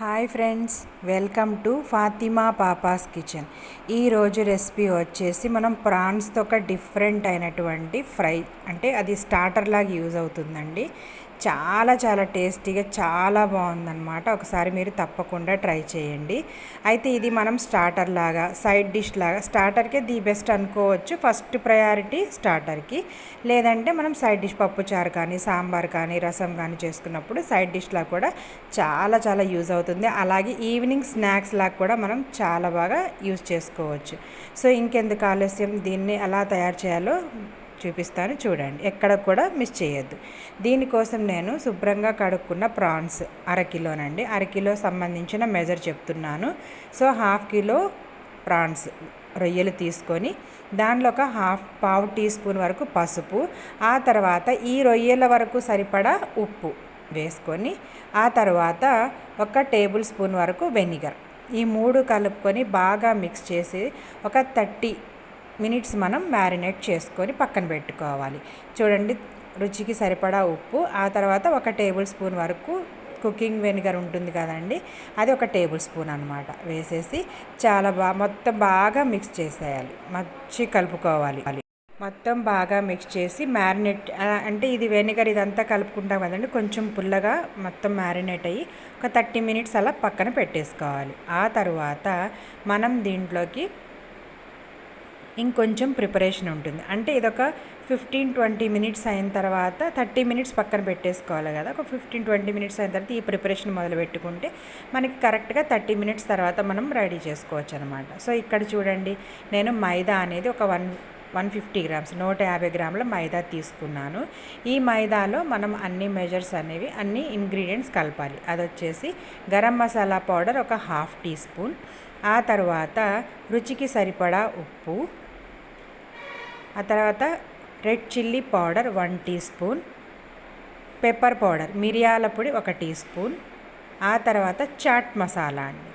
Hi friends welcome to Fatima Papa's kitchen. ఈరోజు recipe వచ్చేసి మనం ప్రాన్స్తో ఒక డిఫరెంట్ అయినటువంటి ఫ్రై అంటే అది స్టార్టర్ లాగా యూజ్ అవుతుందండి. చాలా చాలా టేస్టీగా చాలా బాగుందన్నమాట. ఒకసారి మీరు తప్పకుండా ట్రై చేయండి. అయితే ఇది మనం స్టార్టర్ లాగా సైడ్ డిష్ లాగా స్టార్టర్కే ది బెస్ట్ అనుకోవచ్చు. ఫస్ట్ ప్రయారిటీ స్టార్టర్కి లేదంటే మనం సైడ్ డిష్ పప్పుచారు కానీ సాంబార్ కానీ రసం కానీ చేసుకున్నప్పుడు సైడ్ డిష్లా కూడా చాలా చాలా యూజ్ అవుతుంది. అలాగే ఈవినింగ్ స్నాక్స్ లాగా కూడా మనం చాలా బాగా యూజ్ చేసుకోవచ్చు. సో ఇంకెందుకు ఆలస్యం? దీన్ని ఎలా తయారు చేయాలో చూపిస్తాను చూడండి. ఎక్కడ కూడా మిస్ చేయొద్దు. దీనికోసం నేను శుభ్రంగా కడుక్కున్న ప్రాన్స్ అరకిలోనండి అరకిలో సంబంధించిన మెజర్ చెప్తున్నాను. సో హాఫ్ కిలో ప్రాన్స్ రొయ్యలు తీసుకొని దానిలో ఒక హాఫ్ పావు టీ స్పూన్ వరకు పసుపు ఆ తర్వాత ఈ రొయ్యల వరకు సరిపడా ఉప్పు వేసుకొని ఆ తర్వాత ఒక టేబుల్ స్పూన్ వరకు వెనిగర్. ఈ మూడు కలుపుకొని బాగా మిక్స్ చేసి ఒక థర్టీ మినిట్స్ మనం మ్యారినేట్ చేసుకొని పక్కన పెట్టుకోవాలి. చూడండి రుచికి సరిపడా ఉప్పు. ఆ తర్వాత ఒక టేబుల్ స్పూన్ వరకు కుకింగ్ వెనిగర్ ఉంటుంది కదండి అది ఒక టేబుల్ స్పూన్ అనమాట వేసేసి చాలా బాగా మొత్తం బాగా మిక్స్ చేసేయాలి. మంచి కలుపుకోవాలి. మొత్తం బాగా మిక్స్ చేసి మ్యారినేట్ అంటే ఇది వెనిగర్ ఇదంతా కలుపుకుంటాం కదండి కొంచెం పుల్లగా మొత్తం మ్యారినేట్ అయ్యి ఒక థర్టీ మినిట్స్ అలా పక్కన పెట్టేసుకోవాలి. ఆ తర్వాత మనం దీంట్లోకి ఇంకొంచెం ప్రిపరేషన్ ఉంటుంది. అంటే ఇదొక ఫిఫ్టీన్ ట్వంటీ మినిట్స్ అయిన తర్వాత థర్టీ మినిట్స్ పక్కన పెట్టేసుకోవాలి కదా. ఒక ఫిఫ్టీన్ ట్వంటీ మినిట్స్ అయిన తర్వాత ఈ ప్రిపరేషన్ మొదలు పెట్టుకుంటే మనకి కరెక్ట్గా థర్టీ మినిట్స్ తర్వాత మనం రెడీ చేసుకోవచ్చు అనమాట సో ఇక్కడ చూడండి నేను మైదా అనేది ఒక వన్ వన్ ఫిఫ్టీ గ్రామ్స్ నూట యాభై గ్రాముల మైదా తీసుకున్నాను. ఈ మైదాలో మనం అన్ని మెజర్స్ అనేవి అన్ని ఇంగ్రీడియంట్స్ కలపాలి. అది వచ్చేసి గరం మసాలా పౌడర్ ఒక హాఫ్ టీ స్పూన్ ఆ తర్వాత రుచికి సరిపడా ఉప్పు ఆ తర్వాత red chilli powder one teaspoon pepper powder మిరియాల పొడి ఒక టీ స్పూన్ ఆ తర్వాత చాట్ మసాలా అండి.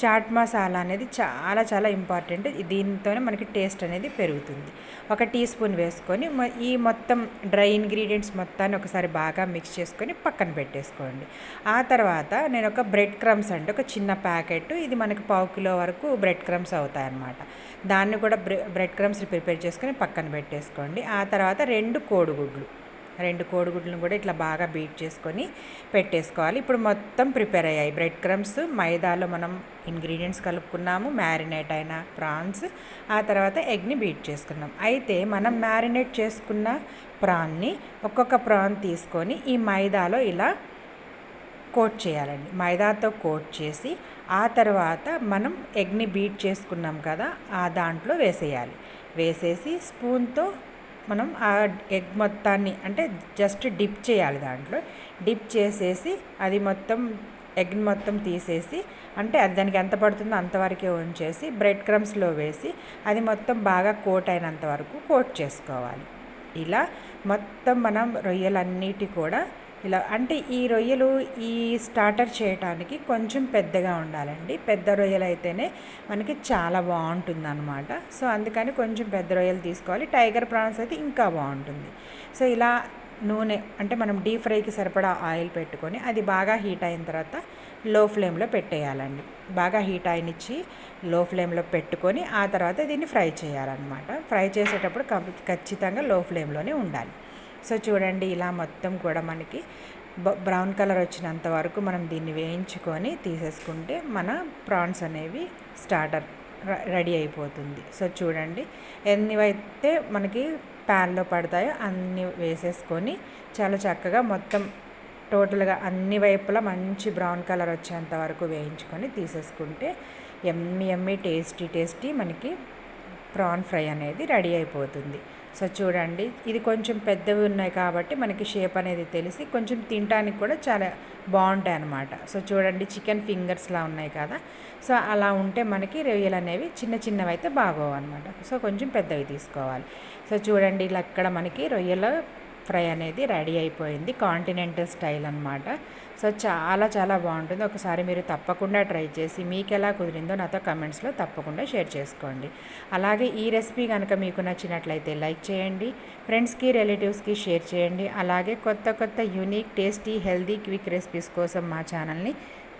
చాట్ మసాలా అనేది చాలా చాలా ఇంపార్టెంట్. దీంతోనే మనకి టేస్ట్ అనేది పెరుగుతుంది. ఒక టీ స్పూన్ వేసుకొని ఈ మొత్తం డ్రై ఇంగ్రీడియంట్స్ మొత్తాన్ని ఒకసారి బాగా మిక్స్ చేసుకొని పక్కన పెట్టేసుకోండి. ఆ తర్వాత నేను ఒక బ్రెడ్ క్రమ్స్ అంటే ఒక చిన్న ప్యాకెట్ ఇది మనకి పావు కిలో వరకు బ్రెడ్ క్రమ్స్ అవుతాయన్నమాట. దాన్ని కూడా బ్రెడ్ క్రమ్స్ ప్రిపేర్ చేసుకొని పక్కన పెట్టేసుకోండి. ఆ తర్వాత రెండు కోడిగుడ్లు. రెండు కోడిగుడ్లను కూడా ఇట్లా బాగా బీట్ చేసుకొని పెట్టేసుకోవాలి. ఇప్పుడు మొత్తం ప్రిపేర్ అయ్యాయి. బ్రెడ్ క్రమ్స్ మైదాలో మనం ఇంగ్రీడియంట్స్ కలుపుకున్నాము మ్యారినేట్ అయిన ప్రాన్స్ ఆ తర్వాత ఎగ్ని బీట్ చేసుకున్నాం అయితే మనం మ్యారినేట్ చేసుకున్న ప్రాన్ని ఒక్కొక్క ప్రాన్ తీసుకొని ఈ మైదాలో ఇలా కోట్ చేయాలండి. మైదాతో కోట్ చేసి ఆ తర్వాత మనం ఎగ్ని బీట్ చేసుకున్నాం కదా ఆ దాంట్లో వేసేయాలి. వేసేసి స్పూన్తో మనం ఆ ఎగ్ మొత్తాన్ని అంటే జస్ట్ డిప్ చేయాలి దాంట్లో. డిప్ చేసేసి అది మొత్తం ఎగ్ మొత్తం తీసేసి అంటే అది దానికి ఎంత పడుతుందో అంతవరకే ఉంచేసి బ్రెడ్ క్రమ్స్లో వేసి అది మొత్తం బాగా కోట్ అయినంత వరకు కోట్ చేసుకోవాలి. ఇలా మొత్తం మనం రొయ్యలన్నిటి కూడా ఇలా అంటే ఈ రొయ్యలు ఈ స్టార్టర్ చేయటానికి కొంచెం పెద్దగా ఉండాలండి. పెద్ద రొయ్యలు అయితేనే మనకి చాలా బాగుంటుంది అనమాట సో అందుకని కొంచెం పెద్ద రొయ్యలు తీసుకోవాలి. టైగర్ ప్రాన్స్ అయితే ఇంకా బాగుంటుంది. సో ఇలా నూనె అంటే మనం డీప్ ఫ్రైకి సరిపడా ఆయిల్ పెట్టుకొని అది బాగా హీట్ అయిన తర్వాత లో ఫ్లేమ్లో పెట్టేయాలండి. బాగా హీట్ అయినిచ్చి లో ఫ్లేమ్లో పెట్టుకొని ఆ తర్వాత దీన్ని ఫ్రై చేయాలన్నమాట. ఫ్రై చేసేటప్పుడు ఖచ్చితంగా లో ఫ్లేమ్లోనే ఉండాలి. సో చూడండి ఇలా మొత్తం కూడా మనకి బ్రౌన్ కలర్ వచ్చినంత వరకు మనం దీన్ని వేయించుకొని తీసేసుకుంటే మన ప్రాన్స్ అనేవి స్టార్టర్ రెడీ అయిపోతుంది. సో చూడండి ఎన్నివైతే మనకి ప్యాన్లో పడతాయో అన్ని వేసేసుకొని చాలా చక్కగా మొత్తం టోటల్గా అన్ని వైపులా మంచి బ్రౌన్ కలర్ వచ్చేంత వరకు వేయించుకొని తీసేసుకుంటే ఎమ్మి ఎమ్మి టేస్టీ టేస్టీ మనకి ప్రాన్ ఫ్రై అనేది రెడీ అయిపోతుంది. సో చూడండి ఇది కొంచెం పెద్దవి ఉన్నాయి కాబట్టి మనకి షేప్ అనేది తెలిసి కొంచెం తినడానికి కూడా చాలా బాగుంటాయి అన్నమాట. సో చూడండి చికెన్ ఫింగర్స్లా ఉన్నాయి కదా. సో అలా ఉంటే మనకి రొయ్యలు అనేవి చిన్న చిన్నవి అయితే బాగోవు అనమాట సో కొంచెం పెద్దవి తీసుకోవాలి. సో చూడండి ఇలా అక్కడ మనకి రొయ్యలు ఫ్రై అనేది రెడీ అయిపోయింది. కాంటినెంటల్ స్టైల్ అనమాట సో చాలా చాలా బాగుంటుంది. ఒకసారి మీరు తప్పకుండా ట్రై చేసి మీకు ఎలా కుదిరిందో నాతో కమెంట్స్లో తప్పకుండా షేర్ చేసుకోండి. అలాగే ఈ రెసిపీ కనుక మీకు నచ్చినట్లయితే లైక్ చేయండి. ఫ్రెండ్స్కి రిలేటివ్స్కి షేర్ చేయండి. అలాగే కొత్త కొత్త unique tasty healthy quick recipes కోసం మా ఛానల్ని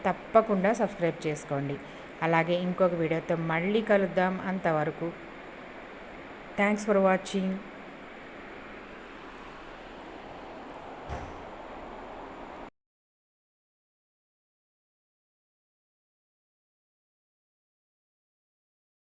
తప్పకుండా సబ్స్క్రైబ్ చేసుకోండి. అలాగే ఇంకొక వీడియోతో మళ్ళీ కలుద్దాం. అంతవరకు థ్యాంక్స్ ఫర్ వాచింగ్.